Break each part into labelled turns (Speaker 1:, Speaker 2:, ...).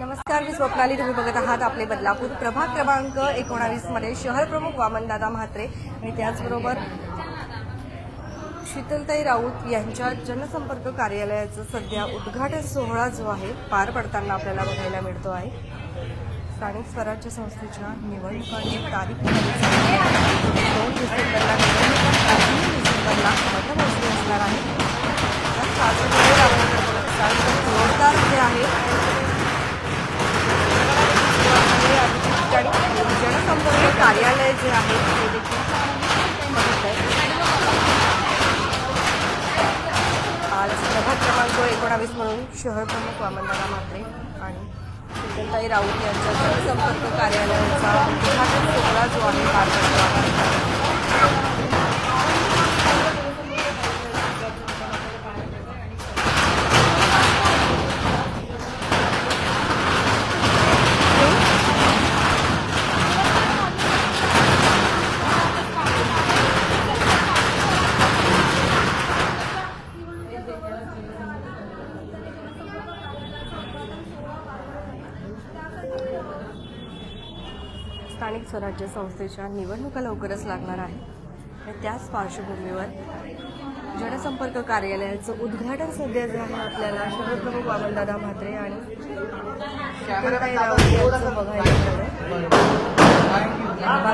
Speaker 1: नमस्कार मी स्वप्नाली. तुम्ही बघत आहात आपले बदलापूर. प्रभाग क्रमांक एकोणावीसमध्ये शहर प्रमुख वामनदादा म्हात्रे. आणि त्याचबरोबर शीतलताई राऊत यांच्या जनसंपर्क कार्यालयाचं सध्या उद्घाटन सोहळा जो आहे पार पडताना आपल्याला बघायला मिळतो आहे. स्थानिक स्वराज्य संस्थेच्या निवडणुकांची तारीख दोन डिसेंबरला. तीन डिसेंबरला मतमोजणी असणार आहे जोरदार जे आहे ठिकाणी जनसंपर्क कार्यालय जे आहे ते देखील बघत आहे. आज प्रभाग क्रमांक एकोणावीस म्हणून शहर प्रमुख वामनदादा म्हात्रे आणि शीतलताई राऊत यांच्या जनसंपर्क कार्यालयाचा उद्घाटन सोहळा जो आहे पार पडतो आहे स्वराज्य संस्थेच्या निवडणुका लवकरच लागणार आहे. आणि त्याच पार्श्वभूमीवर जनसंपर्क कार्यालयाचं उद्घाटन सध्या जे आहे आपल्याला शहरप्रमुख वामनदादा म्हात्रे आणि यांचं बघायला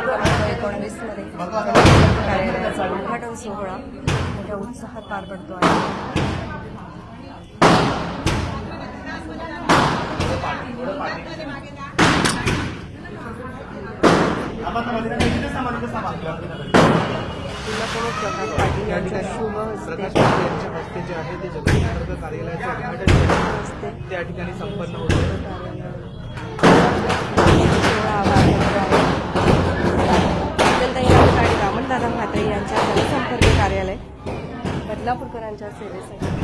Speaker 1: मिळालं एकोणवीसमध्ये कार्यालयाचा उद्घाटन सोहळा मोठ्या उत्साहात पार पडतो आहे. प्रमुख प्रकाश पाटील यांच्या शुभ हस्ते
Speaker 2: प्रकाश पाटील यांच्या हस्ते जे आहे ते जनसंपर्क कार्यालयाचे उद्घाटन केलं.
Speaker 1: हस्ते
Speaker 2: त्या ठिकाणी संपन्न होते
Speaker 1: रामणदादा म्हात्रे यांच्या जनसंपर्क कार्यालय बदलापूरकरांच्या सेवेसाठी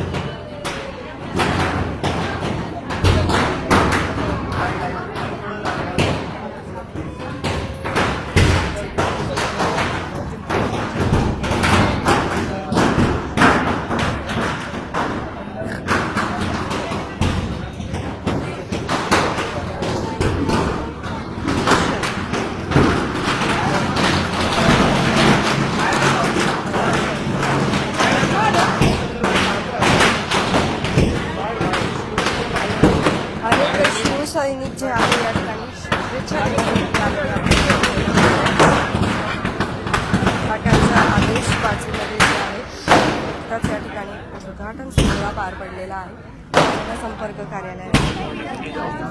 Speaker 1: उद्घाटन सोहळा पार पडलेला आहे. संपर्क कार्यालयात.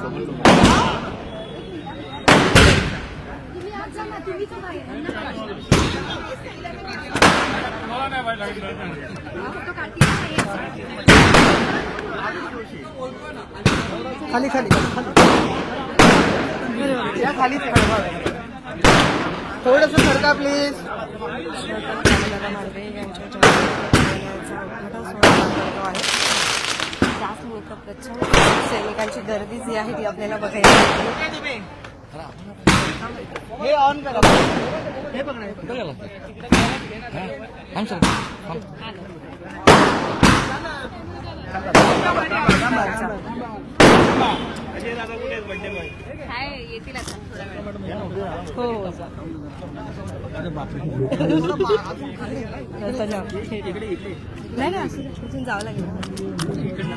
Speaker 2: खाली खाली या खाली थोडस सरका प्लीज
Speaker 1: मार्गे यांच्या आहे. प्रचंड सैनिकांची गर्दी जी आहे ती आपल्याला बघायला मिळते
Speaker 2: हे ऑन करा हे बघ
Speaker 1: हो नाही नाही असं नाही. इथून जावं लागेल.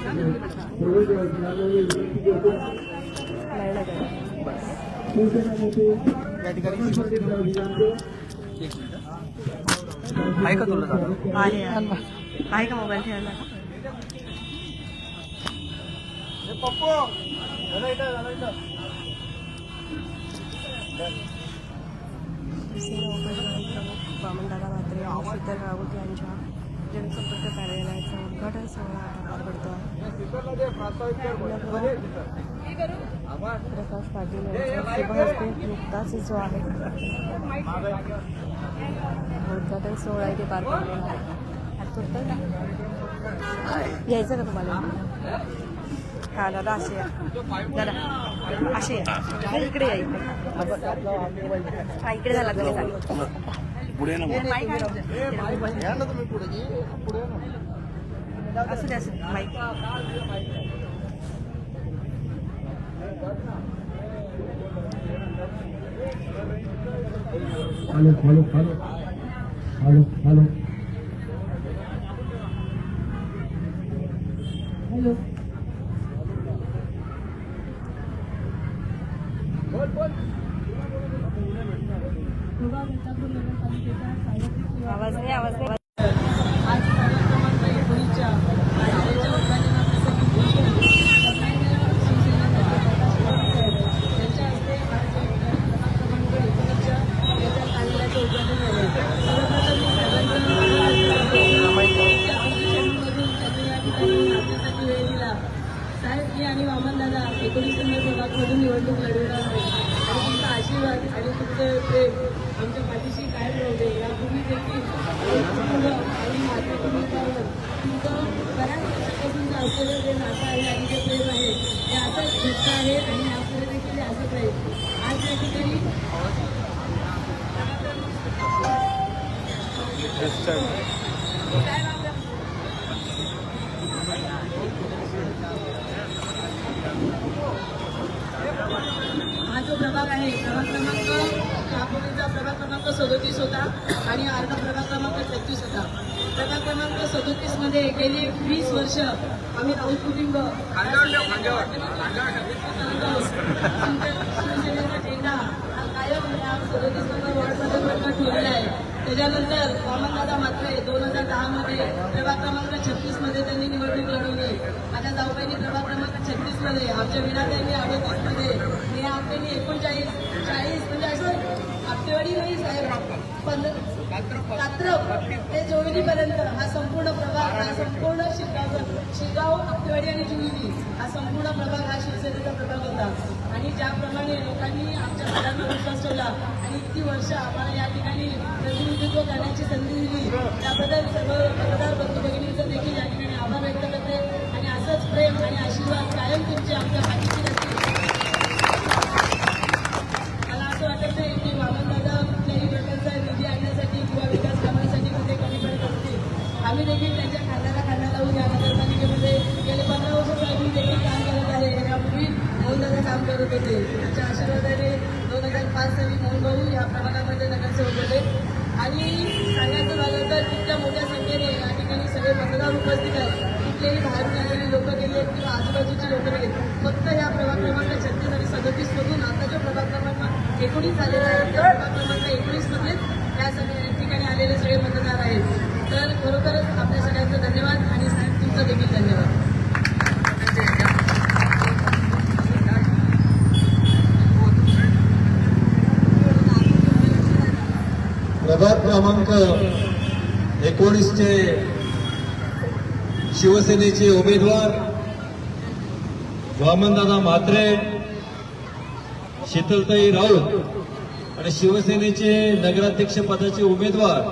Speaker 1: नाही
Speaker 2: आहे का तुला
Speaker 1: आहे. आहे का मोबाईल ठेवायला?
Speaker 2: पप्पू! प्रमुख इथं दादा इथं
Speaker 1: वामनदादा म्हात्रे आणि शीतल राऊत यांच्या जनसंपर्क कार्यालयाचं उद्घाटन सोहळा आता पार पडतो प्रकाश पाटील यांच्या शुभ हस्ते नुकताच जो आहे उद्घाटन सोहळा इथे पार पडलेला आहे हात तुटतोय का? यायचं का तुम्हाला हा दादा असे या दादा असे या हा, इकडे या इकडे. हा इकडे झाला
Speaker 2: तुम्ही पुढे
Speaker 1: असू दे असू दे. Mic
Speaker 3: hello hello hello hello hello hello
Speaker 1: आवाज नाही आवाज नाही
Speaker 4: आज कार्यक्रमांक एकोणीसच्या कायद्याच्या उद्घाटनाप्रसंगी त्यांच्या हस्ते आज क्रमांक एकोणीसच्या याच्या कार्यालयाचं उद्घाटन झालं सर्वप्रथम मी सर्वांचं ऑफिशियलमधून त्यांनी या ठिकाणी आपल्यासाठी वेळ दिला साहेब मी आणि वामन दादा एकोणीस नंबर प्रभागमधून निवडणूक लढवणार आहे आणि तुमचा तुमचं प्रेम आमच्या पाठीशी कायम राहू दे यापूर्वी देखील आणि मातृभूमीवर तुमचं बऱ्याच वर्षापासूनचं असलेलं जे नातं आहे आणि जे प्रेम आहे ते असंच घट्ट आहे आणि यापुढे देखील असंच राहील आज या ठिकाणी हा जो प्रभाग आहे प्रभाग क्रमांक यापूर्वीचा प्रभाग क्रमांक सदोतीस होता आणि अर्धा प्रभाग क्रमांक छत्तीस होता प्रभाग क्रमांक सदोतीसमध्ये गेली वीस वर्ष आम्ही राऊत कुटुंब शिवसेनेचा झेंडा हा कायम या सदोतीस नंबर वॉर्डमध्ये बळकट ठेवलेला आहे. त्याच्यानंतर वामनदादा मात्रे दोन हजार दहामध्ये प्रभाग क्रमांक छत्तीसमध्ये त्यांनी निवडणूक लढवली. आता जाऊबाईंनी प्रभाग क्रमांक छत्तीसमध्ये आमच्या विनाताईंनी अडोतीसमध्ये नेहा आपटेंनी एकोणचाळीस चाळीस म्हणजे असं आपटेवाडी नाही साहेब. पंधरा कात्रप ते जोडलीपर्यंत हा संपूर्ण प्रभाग हा संपूर्ण शिगाव शिगाव आपटेवाडी आणि जुईली हा संपूर्ण प्रभाग हा शिवसेनेचा प्रभाग होता. आणि ज्याप्रमाणे लोकांनी आमच्या घरांना विश्वास ठेवला आणि इतकी वर्ष आम्हाला या ठिकाणी प्रतिनिधित्व करण्याची संधी दिली त्याबद्दल सर्व मतदार बंधू भगिनींचं देखील या ठिकाणी आभार व्यक्त करते. आणि असंच प्रेम आणि आशीर्वाद कायम तुमचे आमच्या पाठीशी नसतील मला असं वाटत नाही की वामनदादा कुठल्याही प्रकारचा निधी आणण्यासाठी किंवा विकास कामांसाठी मध्ये कमी पडत असतील आम्ही देखील त्यांच्या खांद्याला खांदा लावून या नगरपालिकेमध्ये गेले पंधरा वर्ष साहेब देखील काम करत आहे यापूर्वी मोहनदादा काम करत होते त्यांच्या आशीर्वादाने दोन हजार पाच साली मोहन भाऊ या प्रभागामध्ये नगरसेवक होते आणि सांगायचं झालं तर तितक्या मोठ्या संख्येने या ठिकाणी सगळे मतदार उपस्थित आहेत कुठलेही बाहेरून आलेली लोक गेले किंवा आजूबाजूची लोक गेले फक्त या प्रभाग क्रमांक छत्तीस आणि सदतीस मधून आता जो प्रभाग क्रमांक एकोणीस झालेला आहे त्या प्रभाग क्रमांक एकोणीस मध्येच या सगळ्या ठिकाणी आलेले सगळे मतदार आहेत तर खरोखरच आपल्या सगळ्यांचं धन्यवाद आणि साहेब तुमचं देखील धन्यवाद
Speaker 3: प्रभाग क्रमांक एकोणीसचे शिवसेनेचे उमेदवार वामनदादा म्हात्रे शीतलताई राऊत आणि शिवसेनेचे नगराध्यक्ष पदाचे उमेदवार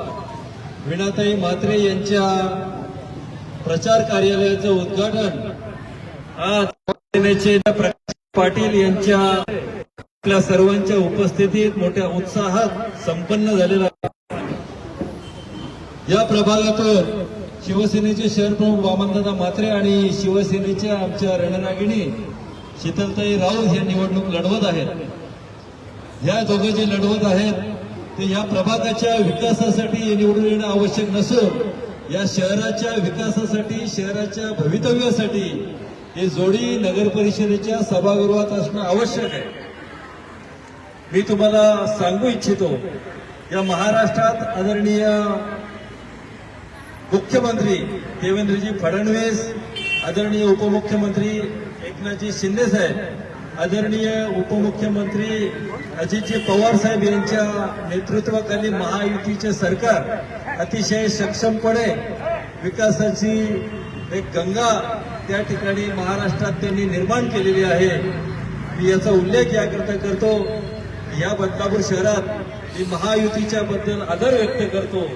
Speaker 3: विणाताई म्हात्रे यांच्या प्रचार कार्यालयाचं उद्घाटन आज शिवसेनेचे प्रकाश पाटील यांच्या आपल्या सर्वांच्या उपस्थितीत मोठ्या उत्साहात संपन्न झालेला आहे. या प्रभागातून शिवसेनेचे शहर प्रमुख वामनदादा म्हात्रे आणि शिवसेनेच्या आमच्या रणनागिणी शीतलताई राऊत हे निवडणूक लढवत आहेत. या दोघं जे लढवत आहेत ते या प्रभागाच्या विकासासाठी हे निवडून येणं आवश्यक नसून या शहराच्या विकासासाठी शहराच्या भवितव्यासाठी हे जोडी नगर परिषदेच्या सभागृहात असणं आवश्यक आहे. मी तुम्हाला सांगू इच्छितो या महाराष्ट्रात आदरणीय मुख्यमंत्री देवेंद्रजी फडणवीस आदरणीय उपमुख्यमंत्री एकनाथजी शिंदे साहेब आदरणीय उपमुख्यमंत्री अजितजी पवार साहेब यांच्या नेतृत्वाखाली महायुतीचे सरकार अतिशय सक्षमपणे विकासाची एक गंगा त्या ठिकाणी महाराष्ट्रात त्यांनी निर्माण केलेली आहे. मी याचा उल्लेख याकरता करतो. या बदलापूर शहरात मी महायुतीच्या बद्दल आदर व्यक्त करतो.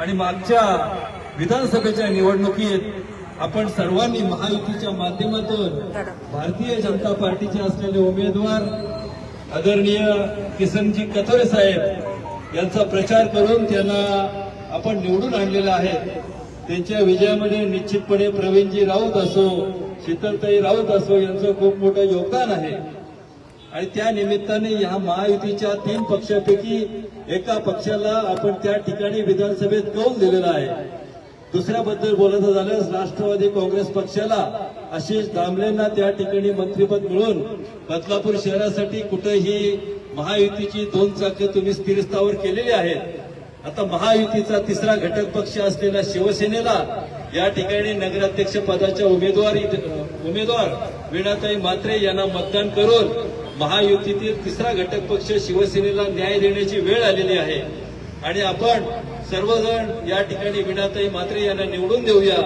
Speaker 3: आणि मागच्या विधानसभेच्या निवडणुकीत आपण सर्वांनी महायुतीच्या माध्यमातून भारतीय जनता पार्टीचे असलेले उमेदवार आदरणीय किसनजी कथोरे साहेब यांचा प्रचार करून त्यांना आपण निवडून आणलेला आहे. त्यांच्या विजयामध्ये निश्चितपणे प्रवीणजी राऊत असो शीतलताई राऊत असो यांचं खूप मोठं योगदान आहे. आणि त्या निमित्ताने ह्या महायुतीच्या तीन पक्षापैकी एका पक्षाला आपण त्या ठिकाणी विधानसभेत कौल दिलेला आहे. दुसऱ्याबद्दल बोलायचं झाल्यास राष्ट्रवादी काँग्रेस पक्षाला आशिष दामलेंना त्या ठिकाणी मंत्रिपद मिळून बदलापूर शहरासाठी कुठेही महायुतीची दोन चाके तुम्ही स्थिरस्थावर केलेली आहेत. आता महायुतीचा तिसरा घटक पक्ष असलेल्या शिवसेनेला या ठिकाणी नगराध्यक्ष पदाच्या उमेदवारी उमेदवार वीणाताई मात्रे यांना मतदान करून महायुतीतील तिसरा घटक पक्ष शिवसेनेला न्याय देण्याची वेळ आलेली आहे. आणि आपण सर्वजण या ठिकाणी विनाताई मात्रे यांना निवडून देऊया.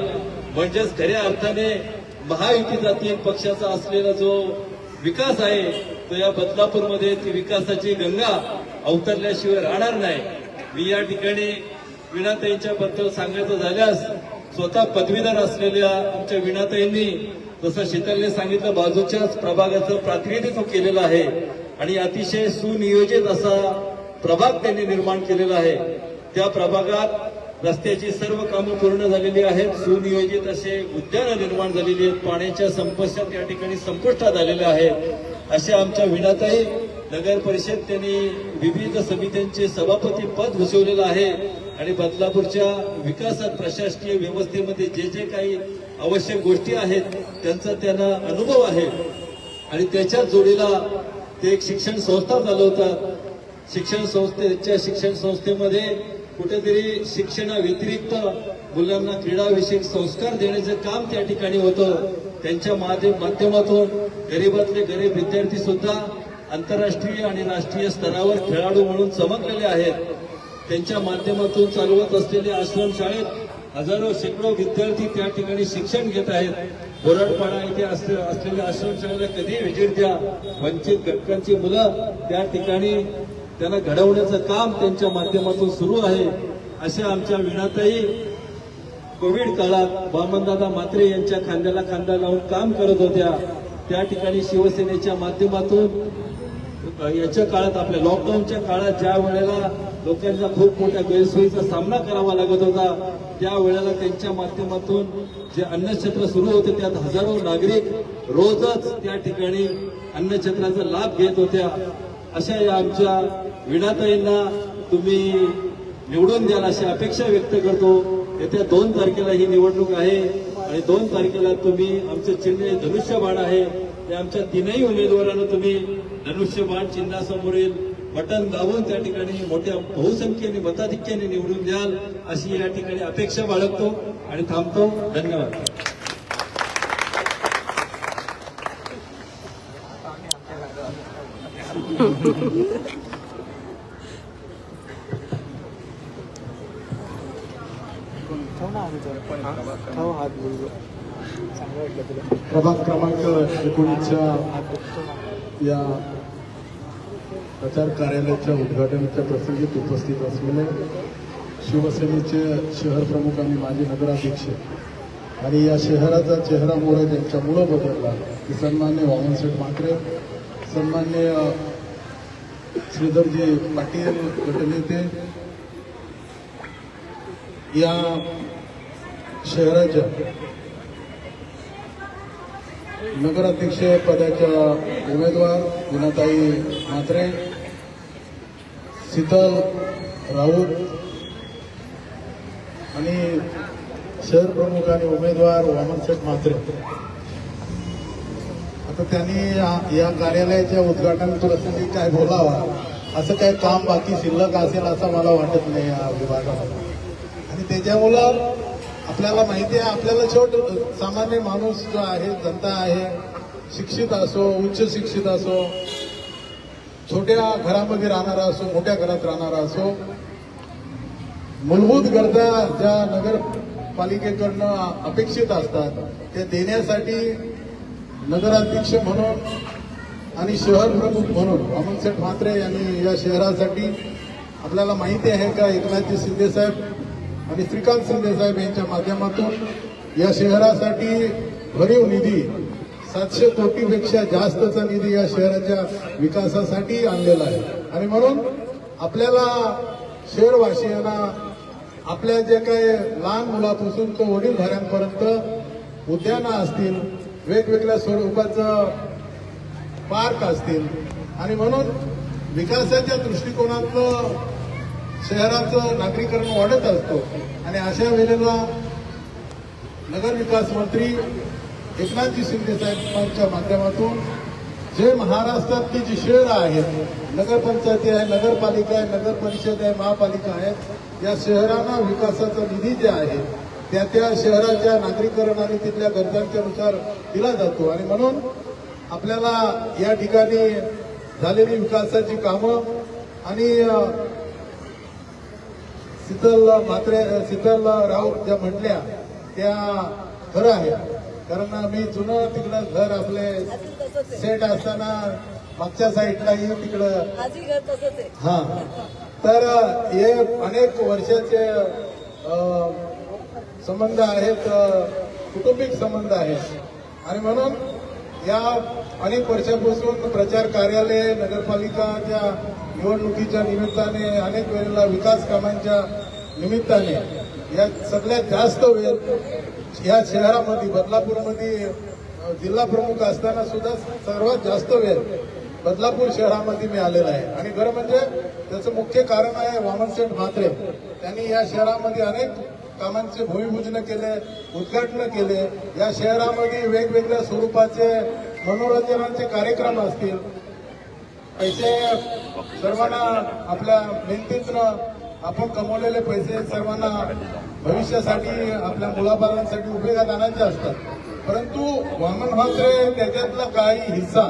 Speaker 3: म्हणजेच खऱ्या अर्थाने महायुतीचा तीन पक्षाचा असलेला जो विकास आहे तो या बदलापूरमध्ये ती विकासाची गंगा अवतरल्याशिवाय राहणार नाही. मी या ठिकाणी विनाताईंच्या बद्दल सांगायचं झाल्यास स्वतः पदवीधर असलेल्या आमच्या विनाताईंनी जसं शीतलने सांगितलं बाजूच्याच प्रभागाचं प्रातिनिधित्व केलेलं आहे आणि अतिशय सुनियोजित असा प्रभाग त्यांनी निर्माण केलेला आहे. त्या प्रभागात रस्त्याची सर्व कामं पूर्ण झालेली आहेत सुनियोजित असे उद्यानं निर्माण झालेली आहेत पाण्याच्या समस्या त्या ठिकाणी संपुष्टात आलेल्या आहेत. अशा आमच्या विणाताई नगर परिषद त्यांनी विविध समित्यांचे सभापती पद भूषवलेलं आहे आणि बदलापूरच्या विकासात प्रशासकीय व्यवस्थेमध्ये जे जे काही आवश्यक गोष्टी आहेत त्यांचा त्यांना अनुभव आहे. आणि त्याच्याच जोडीला ते एक शिक्षण संस्था चालवतात. शिक्षण संस्थेच्या शिक्षण संस्थेमध्ये कुठेतरी शिक्षणाव्यतिरिक्त मुलांना क्रीडाविषयक संस्कार देण्याचं काम त्या ठिकाणी होतं. त्यांच्या माध्यमातून गरीबातले गरीब विद्यार्थी सुद्धा आंतरराष्ट्रीय आणि राष्ट्रीय स्तरावर खेळाडू म्हणून चमकलेले आहेत. त्यांच्या माध्यमातून चालवत असलेल्या आश्रमशाळेत हजारो शेकडो विद्यार्थी त्या ठिकाणी शिक्षण घेत आहेत. बोराडपाडा इथे असले- असलेल्या आश्रमशाळेला कधी व्हिजिट द्या. वंचित घटकांची मुलं त्या ठिकाणी त्यांना घडवण्याचं काम त्यांच्या माध्यमातून सुरू आहे. अशा आमच्या विणाताई कोविड काळात वामनदादा मात्रे यांच्या खांद्याला खांदा लावून काम करत होत्या. त्या ठिकाणी शिवसेनेच्या माध्यमातून याच्या काळात आपल्या लॉकडाऊनच्या काळात ज्या वेळेला लोकांचा खूप मोठ्या गैरसोयीचा सामना करावा लागत होता त्या वेळेला त्यांच्या माध्यमातून जे अन्नछत्र सुरू होते त्यात हजारो नागरिक रोजच त्या ठिकाणी अन्नछत्राचा लाभ घेत होत्या. अशा या आमच्या विणाताईंना तुम्ही निवडून द्याल अशी अपेक्षा व्यक्त करतो. येत्या दोन तारखेला ही निवडणूक आहे आणि दोन तारखेला तुम्ही आमचं चिन्ह धनुष्यबाण आहे. ते आमच्या तीनही उमेदवारांना तुम्ही धनुष्यबाण चिन्हासमोरील बटन दाबून त्या ठिकाणी मोठ्या बहुसंख्येने मताधिक्याने निवडून द्याल अशी या ठिकाणी अपेक्षा बाळगतो आणि थांबतो. धन्यवाद.
Speaker 2: ठेव ना हात तुला
Speaker 5: प्रभाग क्रमांक एकोणीसच्या या प्रचार कार्यालयाच्या उद्घाटनाच्या प्रसंगीत उपस्थित असलेले शिवसेनेचे शहर प्रमुख आणि माजी नगराध्यक्ष आणि या शहराचा चेहरा मोहरा त्यांच्यामुळं बदलला की सन्मान्य वामनशेठ मात्रे सन्मान्य श्रीधरजी पाटील गटनेते या शहराच्या नगराध्यक्ष पदाच्या उमेदवार विनाताई म्हात्रे शीतल राऊत आणि शहर प्रमुख आणि उमेदवार वामनशेठ म्हात्रे. आता त्यांनी या- या कार्यालयाच्या उद्घाटन प्रसंगी काय बोलावा? असं काही काम बाकी शिल्लक असेल असं मला वाटत नाही या विभागामध्ये. आणि त्याच्यामुळं आपल्याला माहिती आहे आपल्याला शेवट सामान्य माणूस जो आहे जनता आहे शिक्षित असो उच्च शिक्षित असो छोट्या घरामध्ये राहणारा असो मोठ्या घरात राहणारा असो मूलभूत गरजा ज्या नगरपालिकेकडनं अपेक्षित असतात त्या देण्यासाठी नगराध्यक्ष म्हणून आणि शहर प्रमुख म्हणून अमनसेठ म्हात्रे यांनी या शहरासाठी आपल्याला माहिती आहे का? एकनाथजी शिंदेसाहेब आणि श्रीकांत शिंदेसाहेब यांच्या माध्यमातून या शहरासाठी भरीव निधी सातशे कोटीपेक्षा जास्तचा निधी या शहराच्या विकासासाठी आणलेला आहे. आणि म्हणून आपल्याला शहरवासियांना आपल्या जे काही लहान मुलापासून तो वडीलधाऱ्यांपर्यंत उद्यानं असतील वेगवेगळ्या स्वरूपाचं पार्क असतील. आणि म्हणून विकासाच्या दृष्टिकोनातलं शहराचं नागरीकरण वाढत असतो. आणि अशा वेळेला नगरविकास मंत्री एकनाथजी शिंदे साहेबांच्या माध्यमातून जे महाराष्ट्रातली जी शहरं आहेत नगरपंचायती आहे नगरपालिका आहे नगर परिषद आहे महापालिका आहे या शहरांना विकासाचा निधी जे आहे त्या त्या शहराच्या नागरीकरण आणि तिथल्या गरजांच्या नुसार दिला जातो. आणि म्हणून आपल्याला या ठिकाणी झालेली विकासाची कामं आणि शीतल मात्रे शीतल राऊत ज्या म्हटल्या त्या खरं आहे कारण मी जुनं तिकडं घर आपले सेट असताना मागच्या साईडलाही तिकडं हा. तर हे अनेक वर्षाचे संबंध आहेत कुटुंबिक संबंध आहेत. आणि म्हणून या अनेक वर्षापासून प्रचार कार्यालय नगरपालिकाच्या निवडणुकीच्या निमित्ताने अनेक वेळेला विकास कामांच्या निमित्ताने या सगळ्यात जास्त वेळ या शहरामध्ये बदलापूरमध्ये जिल्हा प्रमुख असताना सुद्धा सर्वात जास्त वेळ बदलापूर शहरामध्ये मी आलेला आहे. आणि खरं म्हणजे त्याचं मुख्य कारण आहे वामनसेठ म्हात्रे. त्यांनी या शहरामध्ये अनेक कामांचे भूमिपूजन केले उद्घाटन केले. या शहरामध्ये वेगवेगळ्या स्वरूपाचे मनोरंजनाचे कार्यक्रम असतील. पैसे सर्वांना आपल्या मेहनतीतनं आपण कमवलेले पैसे सर्वांना भविष्यासाठी आपल्या मुलाबाळांसाठी उपयोगात आणायचे असतात. परंतु वामन म्हात्रे त्याच्यातला काही हिस्सा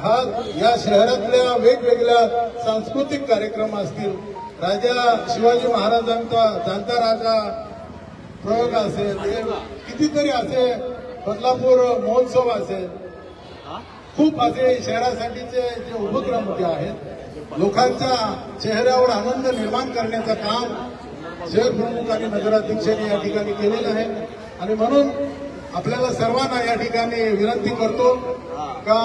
Speaker 5: हा या शहरातल्या वेगवेगळ्या सांस्कृतिक कार्यक्रम असतील. राजा शिवाजी महाराजांचा जाणता राजा प्रयोग असेल कितीतरी असे बदलापूर महोत्सव असेल. खूप असे शहरासाठीचे जे उपक्रम जे आहेत. लोकांच्या चेहऱ्यावर आनंद निर्माण करण्याचं काम शहर प्रमुख आणि नगराध्यक्षांनी या ठिकाणी केलेलं आहे. आणि म्हणून आपल्याला सर्वांना या ठिकाणी विनंती करतो का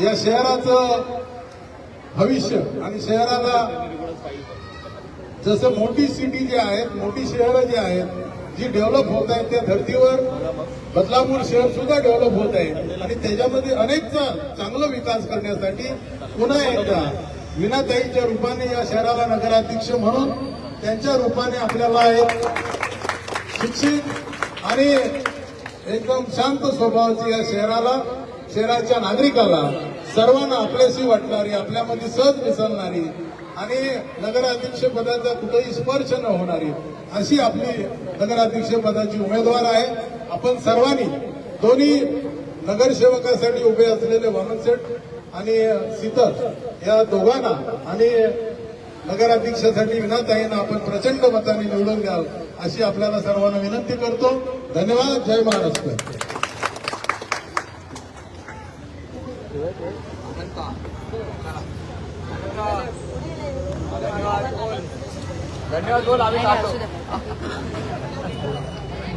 Speaker 5: या शहराचं भविष्य आणि शहराला जसं मोठी सिटी जी आहेत मोठी शहरं जी आहेत जी डेव्हलप होत आहेत त्या धर्तीवर बदलापूर शहर सुद्धा डेव्हलप होत आहे. आणि त्याच्यामध्ये अनेक चांगला विकास करण्यासाठी पुन्हा एकदा विनाताईच्या रूपाने या शहराला नगराध्यक्ष म्हणून त्यांच्या रूपाने आपल्याला एक शिक्षित आणि एकदम शांत स्वभावाची या शहराला शहराच्या नागरिकाला सर्वांना आपल्याशी वाटणारी आपल्यामध्ये सहज मिसळणारी आणि नगराध्यक्ष पदाचा कुठेही स्पर्श न होणारी अशी आपली नगराध्यक्ष पदाची उमेदवार आहे. आपण सर्वांनी दोन्ही नगरसेवकासाठी उभे असलेले वामनसेठ आणि शीतल या दोघांना आणि नगराध्यक्षासाठी विनाताईंना आपण प्रचंड मताने निवडून द्याल अशी आपल्याला सर्वांना विनंती करतो. धन्यवाद. जय महाराष्ट्र.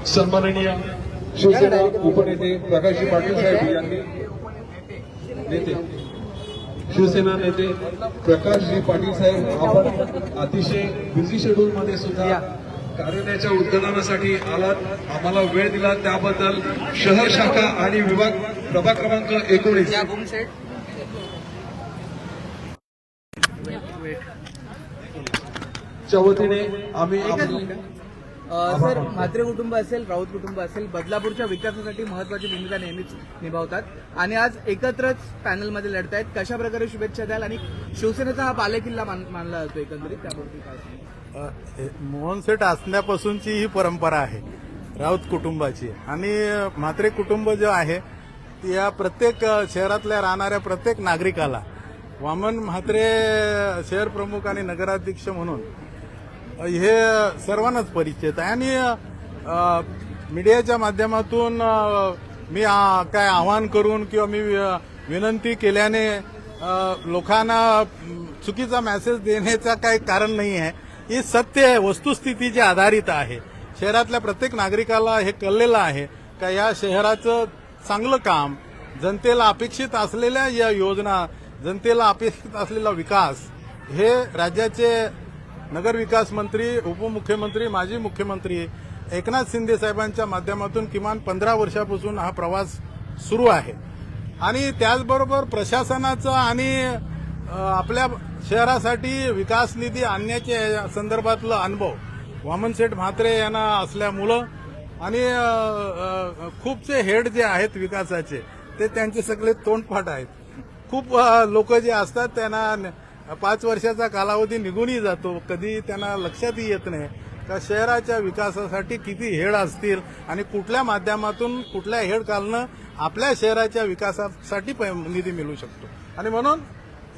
Speaker 3: सन्माननीय शिवसेना उपनेते प्रकाशजी पाटील साहेब यांनी नेते शिवसेना नेते प्रकाशजी पाटील साहेब आपण अतिशय बिझी शेड्यूल मध्ये सुद्धा कार्यालयाच्या उद्घाटनासाठी आलात. आम्हाला वेळ दिला त्याबद्दल शहर शाखा आणि विभाग प्रभाग क्रमांक एकोणीस. च्या वतीने आम्ही
Speaker 2: सर म्हात्रे कुटुंब असेल राऊत कुटुंब असेल बदलापूरच्या विकासासाठी महत्वाची भूमिका नेहमीच निभावतात. आणि आज एकत्रच पॅनलमध्ये लढत आहेत कशा प्रकारे शुभेच्छा द्याल? आणि शिवसेनेचा हा बालेकिल्ला मान- मानला जातो एकंदरीत त्याबद्दल काय सांगाल?
Speaker 6: मोहनसेठ असण्यापासूनची ही परंपरा आहे राऊत कुटुंबाची. आणि म्हात्रे कुटुंब जो आहे या प्रत्येक शहरातल्या राहणाऱ्या प्रत्येक नागरिकाला वामन म्हात्रे शहर प्रमुख आणि नगराध्यक्ष म्हणून हे सर्वांनाच परिचित आहे. आणि मीडियाच्या माध्यमातून मी काय आवाहन करून किंवा मी विनंती केल्याने लोकांना चुकीचा मेसेज देण्याचं काही कारण नाही आहे. ही सत्य आहे वस्तुस्थितीची आधारित आहे. शहरातल्या प्रत्येक नागरिकाला हे कळलेलं आहे का या शहराचं चांगलं काम जनतेला अपेक्षित असलेल्या या योजना जनतेला अपेक्षित असलेला विकास हे राज्याचे नगर विकास मंत्री उपमुख्यमंत्री माजी मुख्यमंत्री एकनाथ शिंदे साहेबांच्या माध्यमातून किमान पंधरा वर्षापासून हा प्रवास
Speaker 5: सुरू आहे. आणि त्याचबरोबर प्रशासनाचं आणि आपल्या शहरासाठी विकास निधी आणण्याच्या संदर्भातलं अनुभव वामनशेठ म्हात्रे यांना असल्यामुळं आणि खूपसे खूपचे हेड जे आहेत विकासाचे ते त्यांचे सगळे तोंडपाठ आहेत. खूप लोक जे असतात त्यांना पाच वर्षाचा कालावधी निघूनही जातो. कधी त्यांना लक्षातही येत नाही का शहराच्या विकासासाठी किती हेड असतील आणि कुठल्या माध्यमातून कुठल्या हेड कालनं आपल्या शहराच्या विकासासाठी प- निधी मिळू शकतो. आणि म्हणून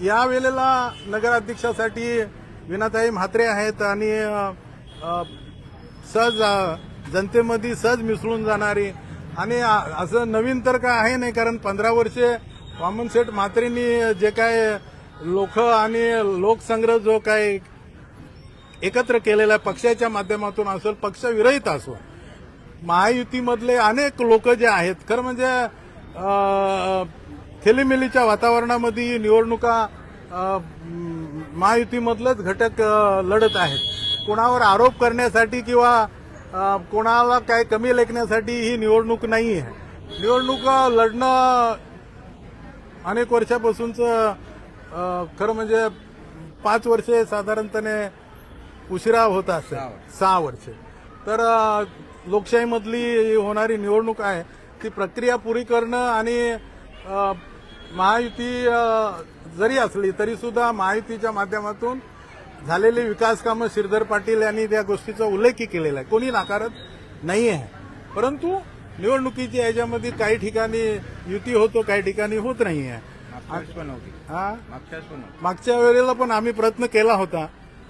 Speaker 5: या वेळेला नगराध्यक्षासाठी विनाताई म्हात्रे आहेत आणि सहज जनतेमध्ये सहज मिसळून जाणारी आणि असं नवीन तर काय आहे नाही कारण पंधरा वर्षे वामनशेठ म्हात्रेंनी जे काय लोक आणि लोकसंग्रह जो काय एकत्र केलेला आहे पक्षाच्या माध्यमातून असेल पक्षविरहित असो महायुतीमधले अनेक लोक जे आहेत खरं म्हणजे अ, खेलीमेलीच्या वातावरणामध्ये निवडणुका महायुतीमधलेच घटक लढत आहेत. कोणावर आरोप करण्यासाठी किंवा कोणाला काय कमी लेखण्यासाठी ही निवडणूक नाही आहे निवडणूक लढणं अनेक वर्षापासूनचं खरं म्हणजे पाच वर्षे साधारणपणे उशिरा होत असेल. सहा वर्षे. तर लोकशाहीमधली होणारी निवडणूक आहे ती प्रक्रिया पुरी करणं आणि महायुती जरी असली तरी सुद्धा महायुतीच्या माध्यमातून झालेली विकास कामं श्रीधर पाटील यांनी त्या गोष्टीचा उल्लेखही केलेला आहे. कोणी नाकारत नाही आहे परंतु निवडणुकीच्या याच्यामध्ये काही ठिकाणी युती होतो काही ठिकाणी होत नाही आहे हा? मागच्या वेळेला पण आम्ही प्रयत्न केला होता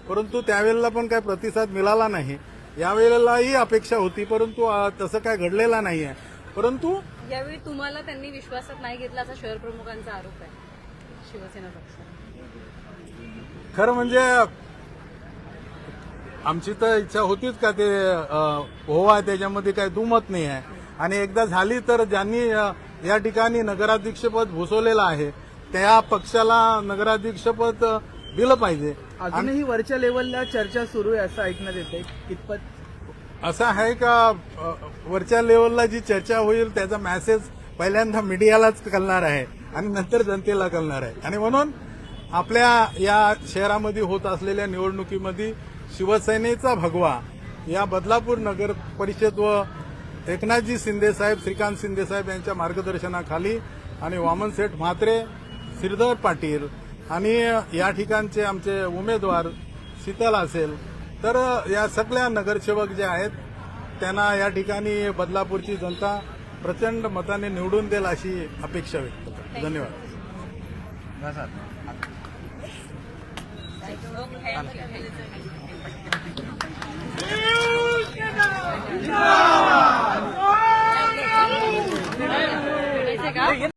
Speaker 5: परंतु त्यावेळेला पण काय प्रतिसाद मिळाला नाही. यावेळेलाही अपेक्षा होती परंतु अ, तसं काय घडलेलं नाही आहे परंतु
Speaker 7: यावेळी तुम्हाला त्यांनी विश्वासात नाही घेतला असा शहर प्रमुखांचा आरोप आहे शिवसेना पक्ष.
Speaker 5: खरं म्हणजे आमची तर इच्छा होतीच का ते अ, व्हावा त्याच्यामध्ये काही दुमत नाही आहे आणि एकदा झाली तर ज्यांनी अ, या ठिकाणी नगराध्यक्षपद भूसवलेलं आहे त्या पक्षाला नगराध्यक्षपद दिलं पाहिजे.
Speaker 2: अजूनही वरच्या लेवलला चर्चा सुरू आहे असं ऐकण्यात येते कितपत
Speaker 5: असं आहे का वरच्या लेवलला जी चर्चा होईल त्याचा मेसेज पहिल्यांदा मीडियालाच कळणार आहे आणि नंतर जनतेला कळणार आहे. आणि म्हणून आपल्या या शहरामध्ये होत असलेल्या निवडणुकीमध्ये शिवसेनेचा भगवा या बदलापूर नगर परिषद व एकनाथजी शिंदेसाहेब श्रीकांत शिंदेसाहेब यांच्या मार्गदर्शनाखाली आणि वामनसेठ म्हात्रे श्रीधर पाटील आणि या ठिकाणचे आमचे उमेदवार शीतल असेल. तर या सगळ्या नगरसेवक जे आहेत त्यांना या ठिकाणी बदलापूरची जनता प्रचंड मताने निवडून देईल अशी अपेक्षा व्यक्त करतो. धन्यवाद.